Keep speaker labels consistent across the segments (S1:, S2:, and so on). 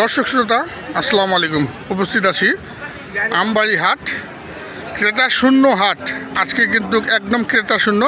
S1: দর্শক শ্রোতা, আসসালামু আলাইকুম। উপস্থিত আছি আমবাড়ি হাট, ক্রেতা শূন্য হাট। আজকে কিন্তু একদম ক্রেতা শূন্য।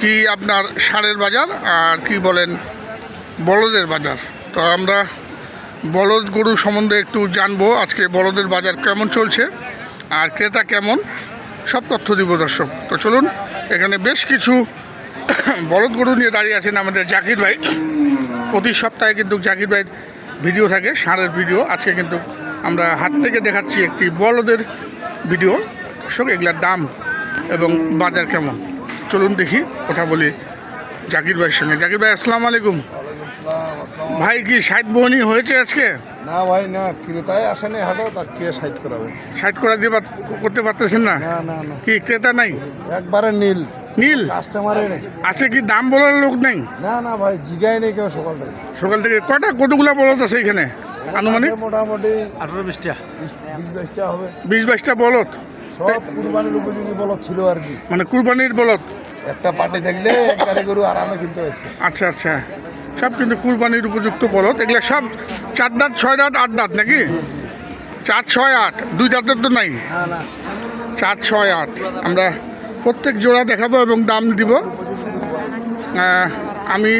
S1: কি আপনার সারের বাজার আর কি বলেন বলদের বাজার? তো আমরা বলদ গরু সম্বন্ধে একটু জানব আজকে বলদের বাজার কেমন চলছে আর ক্রেতা কেমন, সব তথ্য দিব দর্শক। তো চলুন, এখানে বেশ কিছু বলদ গরু নিয়ে দাঁড়িয়ে আছেন আমাদের জাকির ভাই। প্রতি সপ্তাহে কিন্তু জাকির ভাইয়ের ভিডিও থাকে ষাঁড়ের ভিডিও। আজকে কিন্তু আমরা হাট থেকে দেখাচ্ছি একটি বলদের ভিডিও। দর্শক এগুলার দাম এবং বাজার কেমন? চলুন দেখি কথা বলি জাকির ভাইয়ের সঙ্গে। জাকির ভাই আসসালামু আলাইকুম। ভাই কি ষাট বহনি হয়েছে আজকে?
S2: না ভাই না ক্রেতায় আসেনি হাটো তার কে সাইড করাবে?
S1: ষাট করা দিয়ে করতে পারতেছেন না
S2: না।
S1: কি ক্রেতা নাই?
S2: একবারে নীল।
S1: নীল?
S2: কাস্টমারে নেই।
S1: আছে কি দাম বলার লোক নেই?
S2: না না ভাই জিগাই নেই কেউ সকাল থেকে।
S1: সকাল থেকে। কটা কতগুলা বলদ আছে এখানে আনুমানিক?
S2: মোটামুটি
S3: আঠারো বিশটা।
S2: বিশ বাইশটা হবে।
S1: বিশ বাইশটা বলদ?
S2: সব কুরবানির উপযোগী বলদ ছিল আর কি।
S1: মানে কুরবানির বলদ?
S2: একটা পার্টি থাকলে গাড়ি গরু আরামে কিনতে হচ্ছে
S1: আচ্ছা আচ্ছা। সব কিন্তু কুরবানির উপযুক্ত বলদ। এগুলো সব চার দাঁত ছয় দাঁত আট দাঁত নাকি? চার ছয় আট। দুই দাঁতের তো নাই। চার ছয় আট। আমরা প্রত্যেক জোড়া দেখাবো এবং দাম দিব। আমি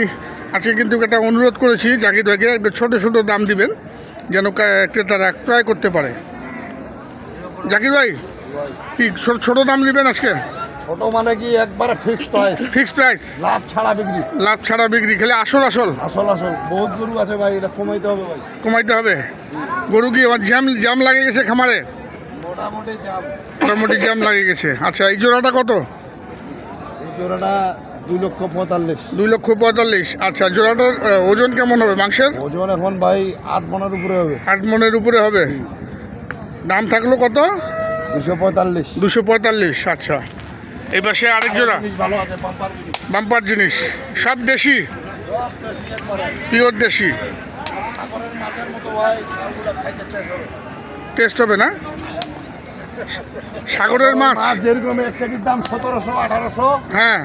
S1: আজকে কিন্তু একটা অনুরোধ করেছি জাকির ভাইকে একটু ছোটো ছোটো দাম দিবেন যেন ক্রেতারা ক্রয় করতে পারে। জাকির ভাই কি ছোট ছোট দাম দিবেন আজকে?
S2: ছোট মানে কি একবারে ফিক্সড প্রাইস
S1: ফিক্সড প্রাইস
S2: লাভ ছাড়া বিক্রি।
S1: লাভ ছাড়া বিক্রি খেলে আসল আসল।
S2: আসল আসল। বহুত গরু আছে ভাই এটা কমাইতে হবে ভাই।
S1: কমাইতে হবে। গরু কি আমার জ্যাম জ্যাম লাগে গেছে খামারে?
S2: মোটামুটি জাম
S1: মোটামুটি জ্যাম লাগে গেছে। আচ্ছা এই জোড়াটা কত?
S2: এই জোড়াটা দুই লক্ষ পঁয়তাল্লিশ।
S1: দুই লক্ষ পঁয়তাল্লিশ। আচ্ছা জোড়াটার ওজন কেমন হবে মাংসের?
S2: ওজন এখন ভাই আট মনের উপরে হবে।
S1: আট মনের উপরে হবে? দাম থাকল কত?
S2: দুশো পঁয়তাল্লিশ।
S1: দুশো পঁয়তাল্লিশ আচ্ছা। এই পাশে আরেক জোড়া।
S2: ভালো আছে বাম্পার জিনিস।
S1: সব দেশি? পিওর দেশি টেস্ট হবে না? সাগরের মাছ?
S2: মাছ যেরকম এক কেজির দাম সতেরোশো আঠারোশো
S1: হ্যাঁ।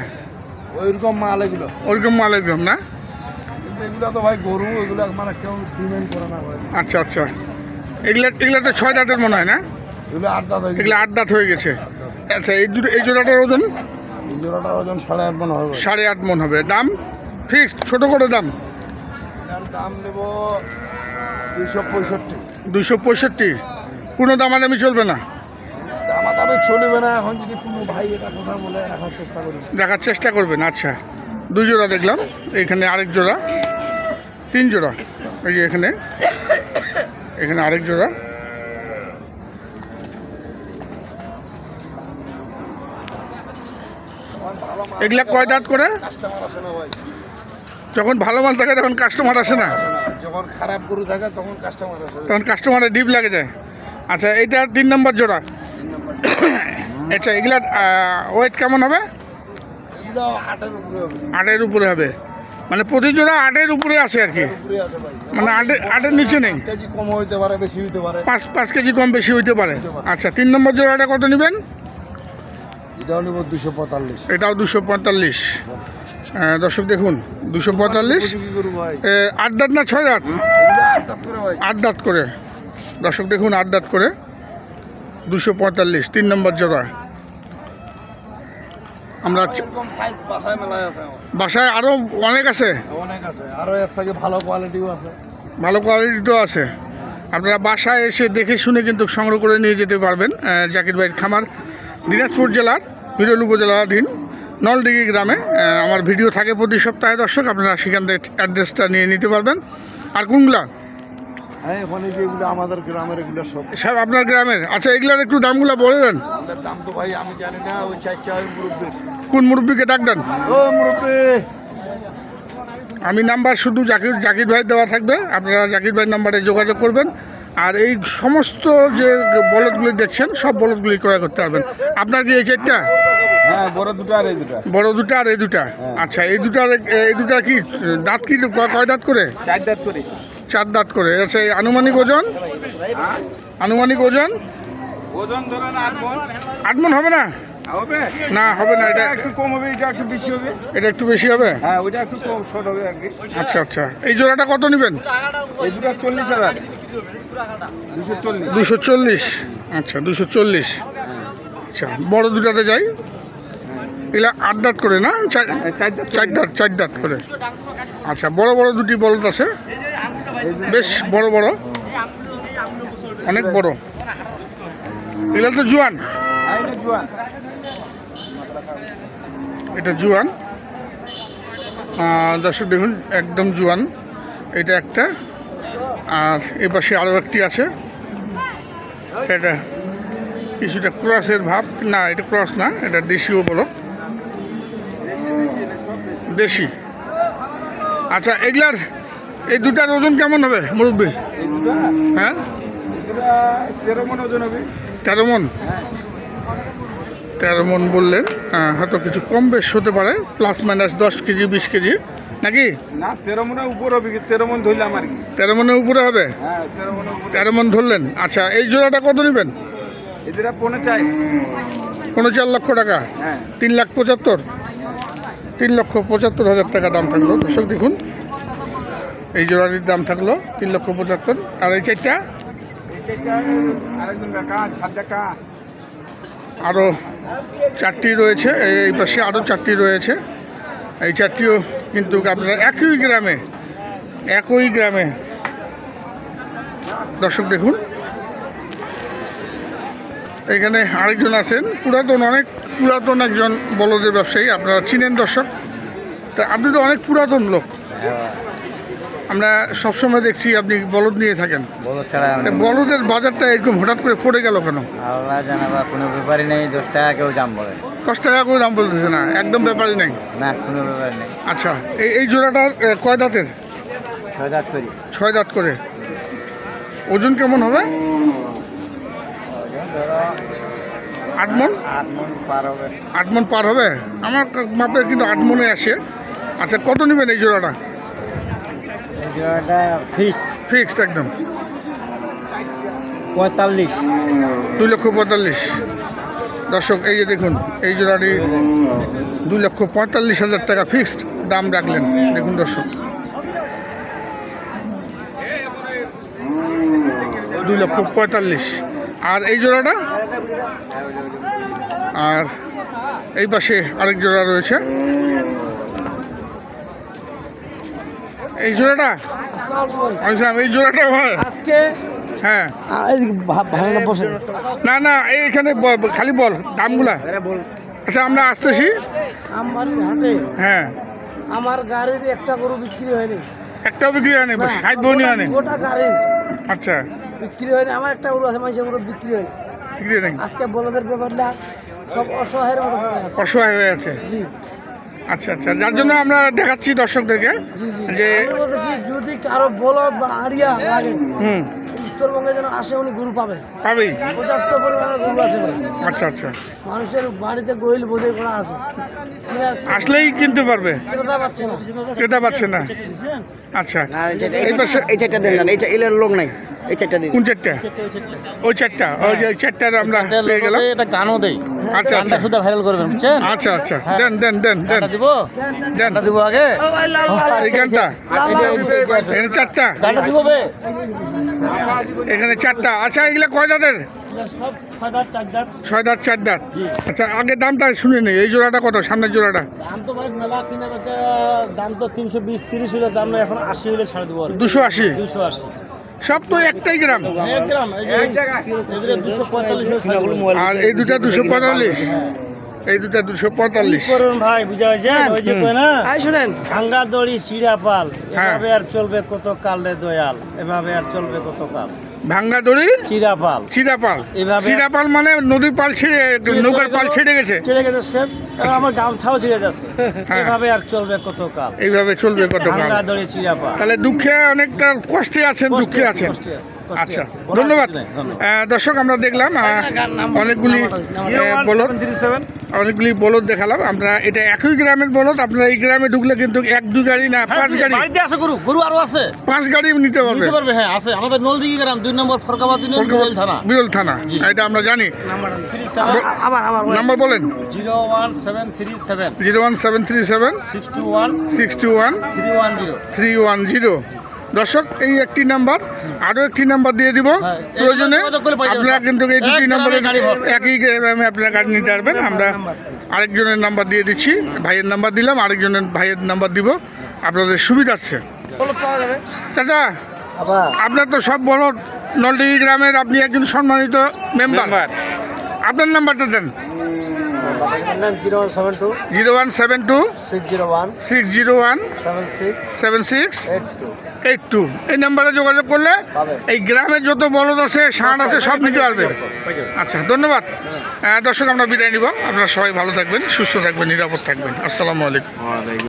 S2: ওইরকম মাল এগুলো।
S1: ওইরকম মাল একদম না?
S2: এগুলো তো ভাই গরু এগুলো মানে কেউ ডিমেন্ড করে না ভাই।
S1: আচ্ছা আচ্ছা। এগুলা এগুলা তো ছয় দাঁতের মনে হয় না?
S2: এগুলো আট দাঁত
S1: এগুলো আট দাঁত হয়ে গেছে। আচ্ছা এই দুটো এই জোড়াটার ওজন?
S2: এই জোড়াটার ওজন সাড়ে আট মন হবে।
S1: সাড়ে আট মন হবে। দাম? ফিক্সড? ছোট করে দাম?
S2: দাম নেব দুইশো পঁয়ষট্টি।
S1: দুশো পঁয়ষট্টি? কোনো দাম দামাদামি চলবে না?
S2: চলবে না এখন যদি কোনো ভাই এটা কথা বলে রাখার চেষ্টা করি
S1: দেখার চেষ্টা করবেন আচ্ছা। দুই জোড়া দেখলাম এখানে আরেক জোড়া তিন জোড়া এই যে এখানে এখানে আরেক জোড়া। এগুলা কয় দাঁত করে? যখন ভালো মাল থাকে তখন কাস্টমার আসে না?
S2: যখন খারাপ গরু থাকে তখন কাস্টমার আসে।
S1: তখন কাস্টমারের ডিপ লাগে যায়। আচ্ছা এইটা তিন নম্বর জোড়া। আচ্ছা এগুলার ওয়েট কেমন হবে?
S2: আটের উপরে হবে।
S1: মানে প্রতি জোড়া আটের উপরে আছে আর কি? মানে আটের আটের নিচে নেই?
S2: কম হইতে পারে বেশি হইতে পারে।
S1: পাঁচ পাঁচ কেজি কম বেশি হইতে পারে। আচ্ছা তিন নম্বর জোড়াটা কত নেবেন?
S2: এটাও নেব দুশো পঁয়তাল্লিশ।
S1: এটাও দুশো পঁয়তাল্লিশ। দর্শক দেখুন দুশো পঁয়তাল্লিশ।
S2: ভাই?
S1: এ, আট দাঁত না ছয় দাঁত?
S2: আট দাঁত করে।
S1: দর্শক দেখুন আট দাঁত করে। দুশো পঁয়তাল্লিশ তিন নম্বর জোড়া। আমরা
S2: বাসায়
S1: আরও অনেক আছে?
S2: অনেক আছে আরও এর থেকে ভালো কোয়ালিটিও আছে।
S1: ভালো কোয়ালিটিও আছে। আপনারা বাসায় এসে দেখে শুনে কিন্তু সংগ্রহ করে নিয়ে যেতে পারবেন জাকির ভাইয়ের খামার দিনাজপুর জেলার বিরল উপজেলাধীন নলদিঘি গ্রামে। আমার ভিডিও থাকে প্রতি সপ্তাহে দর্শক আপনারা সেখান থেকে অ্যাড্রেসটা নিয়ে নিতে পারবেন। আর কোনগুলা
S2: হ্যাঁ ওখানে যেগুলো আমাদের গ্রামের এগুলো সব।
S1: সব আপনার গ্রামের। আচ্ছা এগুলার একটু দামগুলো বলে দেন।
S2: এগুলোর দাম তো ভাই আমি জানি না ওই চারটা ওই মুরব্বী
S1: কোন মুরব্বীকে ডাক দেন?
S2: ও মুরব্বী।
S1: আমি নাম্বার শুধু জাকির জাকির ভাই দেওয়া থাকবে। আপনারা জাকির ভাই নাম্বারে যোগাযোগ করবেন। আর এই সমস্ত যে বলদগুলি দেখছেন সব বলদগুলি ক্রয় করতে পারবেন। আপনার কি এই চারটা?
S2: হ্যাঁ বড় দুটো আর এই দুটো।
S1: বড় দুটা আর এই দুটা।
S2: হ্যাঁ।
S1: আচ্ছা এই দুটা এই দুটা কি দাঁত ক- কয় দাঁত করে?
S2: চার দাঁত করি।
S1: চার দাঁত করে। আচ্ছা এই আনুমানিক ওজন? আনুমানিক ওজন?
S3: ওজন ধরেন আট মন।
S1: হবে না?
S2: হবে?
S1: না হবে না এটা
S2: একটু কম হবে এটা একটু বেশি হবে।
S1: এটা একটু বেশি হবে?
S2: হ্যাঁ ওইটা একটু কম শর্ট হবে আর কি।
S1: আচ্ছা আচ্ছা। এই জোড়াটা কত নেবেন?
S2: এই দুটো চল্লিশ হাজার। দুশো চল্লিশ।
S1: দুশো চল্লিশ। আচ্ছা দুশো চল্লিশ। আচ্ছা বড় দুটাতে যাই। এগুলা আট দাঁত করে না? চার
S2: চারটা
S1: চার দাঁত চার দাঁত করে। আচ্ছা বড় বড় দুটি বলদ আছে। বেশ বড় বড়। অনেক বড়। এগুলা তো জুয়ান। এটা জুয়ান। দর্শক দেখুন, একদম জুয়ান। এটা একটা। আর এ পাশে আরও একটি আছে। এটা কিছুটা ক্রসের ভাব। না, এটা ক্রস না, এটা দেশিও বলো
S2: দেশি।
S1: আচ্ছা এগুলার এই দুটার ওজন কেমন হবে মুরব্বী? হ্যাঁ?
S2: তেরো মন। ওজন হবে
S1: তেরো মন
S2: হ্যাঁ
S1: তেরো মন বললেন হয়তো কিছু কম বেশ হতে পারে প্লাস মাইনাস দশ কেজি বিশ কেজি নাকি?
S2: না তেরো মনের উপর হবে কি? তেরো মন ধরলাম আর কি।
S1: তেরো মনের উপরে হবে?
S2: হ্যাঁ তেরো
S1: মন ধরলেন। আচ্ছা এই জোড়াটা কত নেবেন?
S2: চাই
S1: পনেরো চার লক্ষ টাকা।
S2: হ্যাঁ।
S1: তিন লাখ পঁচাত্তর। তিন লক্ষ পঁচাত্তর হাজার টাকা দাম থাকল। দর্শক দেখুন এই জোড়াটির দাম থাকল তিন লক্ষ পঁচাত্তর। আর এই চারটা? আরও চারটি রয়েছে এই পাশে আরও চারটি রয়েছে। এই চারটিও কিন্তু আপনারা একই গ্রামে একই গ্রামে। দর্শক দেখুন। এখানে আরেকজন আছেন পুরাতন অনেক পুরাতন একজন বলদের ব্যবসায়ী আপনারা চিনেন দর্শক। তা আপনি তো অনেক পুরাতন লোক। আমরা সবসময় দেখছি আপনি বলদ নিয়ে থাকেন।
S3: বলো ছাড়া
S1: তা বলদের বাজারটা এরকম হঠাৎ করে পড়ে গেল কেন?
S3: আল্লাহ জানাবা কোনো ব্যাপারই নেই দশ টাকা কেউ দাম বলে।
S1: দশ টাকা করে দাম বলতেছে না একদম ব্যাপারই নেই।
S3: না কোনো ব্যাপার নেই।
S1: আচ্ছা এই এই জোড়াটার এ, কয় দাঁতের?
S3: ছয় দাঁত করি।
S1: ছয় দাঁত করে। ওজন কেমন হবে?
S3: ধরো
S1: আট মন?
S3: আট মন পার হবে।
S1: আট মন পার হবে? আমার ক- মাপে কিন্তু আট মনে আসে। আচ্ছা কত নেবেন এই জোড়াটা?
S3: ফিক্সড
S1: ফিক্সড একদম।
S3: পঁয়তাল্লিশ।
S1: দুই লক্ষ পঁয়তাল্লিশ। দর্শক এই যে দেখুন এই জোড়াটি দুই লক্ষ পঁয়তাল্লিশ হাজার টাকা ফিক্সড দাম রাখলেন। দেখুন দর্শক। দুই লক্ষ পঁয়তাল্লিশ। আর এই জোড়াটা? আর এই পাশে আরেক জোড়া রয়েছে। এই জোড়াটা? এই জোড়াটা হয়
S2: আজকে?
S1: হ্যাঁ। না। না এইখানে খালি বল দামগুলা।
S2: বল।
S1: আচ্ছা আমরা আসতেছি।
S4: আমার হাটে
S1: হ্যাঁ।
S4: আমার গাড়ির একটা গরু বিক্রি হয়নি।
S1: একটাও বিক্রি হয়নি
S4: না,
S1: ষাট বউনি হয়নি
S4: গোটা গাড়ির
S1: আচ্ছা।
S4: বিক্রি হয়নি। আমার একটা গরু আছে মানুষের গরু বিক্রি হয়নি।
S1: বিক্রি নেই
S4: আজকে বলদের ব্যাপারটা সব অসহায়ের মতো
S1: অসহায় হয়ে আছে।
S4: জি।
S1: আচ্ছা আচ্ছা। যার জন্য আমরা দেখাচ্ছি দর্শকদেরকে
S4: জি জি।
S1: যে
S4: যদি কারও বলদ বা আড়িয়া লাগে
S1: হুম।
S4: উত্তরবঙ্গে যেন আসে উনি গরু পাবে।
S1: পাবেই।
S4: পর্যাপ্ত পরিমাণে গরু আছে
S1: আচ্ছা আচ্ছা।
S4: মানুষের বাড়িতে গইল বোঝাই করা আছে।
S1: আসলেই কিনতে পারবে।
S4: ক্রেতা পাচ্ছে না।
S1: ক্রেতা পাচ্ছে না। আচ্ছা। এই পাশে
S5: এই চারটা দেন না এই চা- লোক নাই। এই চারটা দিন।
S1: কোন চারটা? ওই চারটা ওই যে চারটার আমরা পেয়ে গেলাম।
S3: এটা গানও দেই
S1: আচ্ছা আচ্ছা।
S3: শুধু ভাইরাল করবেন বুঝছেন?
S1: আচ্ছা আচ্ছা। দেন দেন দেন দেন।
S3: দিব?
S1: দেন।
S3: দিব আগে?
S1: এই গানটা। এখানে চারটা।
S3: গানটা দিব বে।
S1: এখানে চারটা। আচ্ছা এগুলা কয় দাঁতের?
S4: ছয় চার দাঁত।
S1: ছয় দাঁত চার দাঁত। আচ্ছা আগে দামটা শুনে নেই এই জোড়াটা কত? সামনের জোড়াটা?
S4: দাম তো ভাই মেলা কিনা দাম তো তিনশো বিশ তিরিশ হলে দাম এখন আশি হলে ছাড়ে দেবো
S1: দুশো আশি।
S4: দুশো আশি।
S1: সব তো একটাই গ্রাম। আর এই দুটা দুশো পঁয়তাল্লিশ। এই দুটা দুশো পঁয়তাল্লিশ।
S4: করুন ভাই বুঝা হয়েছেন ওই যে
S1: হুম।
S4: কয় না?
S5: আই শুনেন।
S4: ভাঙ্গা দড়ি সিঁড়া পাল। এভাবে আর চলবে কত কাল রে দয়াল? এভাবে আর চলবে কত কাল
S1: ভাঙ্গা দড়ি চিরাপাল।
S4: চিরাপাল
S1: চিরাপাল মানে নদীর পাল ছেড়ে নৌকার পাল ছেড়ে গেছে।
S4: ছিঁড়ে গেছে সেব আমার গামছাও ছিঁড়ে যাচ্ছে
S1: হ্যাঁ।
S4: এভাবে আর চলবে কত কাল
S1: এইভাবে চলবে কত কাল
S4: ভাঙ্গা দড়ি চিরাপাল।
S1: তাহলে দুঃখে অনেকটা কষ্টে আছেন দুঃখে আছেন।
S4: কষ্টে আছে, কষ্টে
S1: আচ্ছা ধন্যবাদ। দর্শক আমরা দেখলাম অনেকগুলি বলদ অনেকগুলি বলদ দেখালাম। আমরা এটা একই গ্রামের বলদ আপনারা এই গ্রামে ঢুকলে কিন্তু এক দু গাড়ি না পাঁচ গাড়ি।
S3: হ্যাঁ, বাড়িতে আছে গরু গরু আরও আছে।
S1: পাঁচ গাড়ি নিতে পারবে।
S3: নিতে পারবে হ্যাঁ আছে। আমাদের নলদিঘি গ্রাম দুই নম্বর ফরকাবাদ ইউনিয়ন থানা।
S1: বিরল থানা এটা আমরা জানি।
S5: আবার
S1: নাম্বার বলেন।
S3: Zero one seven three seven.
S1: Zero one seven three seven.
S3: Six two one
S1: six two one
S3: three one zero.
S1: Three one zero. দর্শক এই একটি নাম্বার আরও একটি নাম্বার দিয়ে দিব
S3: হ্যাঁ,
S1: প্রয়োজনে। আপনারা কিন্তু এই দুটি নম্বরে একই গ্রামে আপনারা গাড়ি নিতে পারবেন। আমরা আরেকজনের নাম্বার দিয়ে দিচ্ছি। ভাইয়ের নাম্বার দিলাম আরেকজনের ভাইয়ের নাম্বার দিব। আপনাদের সুবিধার্থে। চাচা আপনার তো সব বড় নলডিহি গ্রামের আপনি একজন সম্মানিত মেম্বার। আপনার নাম্বারটা দেন
S5: zero one seven two.
S1: Zero one seven two
S5: six zero one.
S1: Six zero one
S5: seven six
S1: seven six
S5: eight two.
S1: Eight two এই নাম্বারে যোগাযোগ করলে এই গ্রামের যত বলদ আছে ষাঁড় আছে সব নিতে পারবে আচ্ছা ধন্যবাদ। দর্শক আমরা বিদায় নিব। আপনারা সবাই ভালো থাকবেন সুস্থ থাকবেন নিরাপদ থাকবেন। আসসালামু আলাইকুম।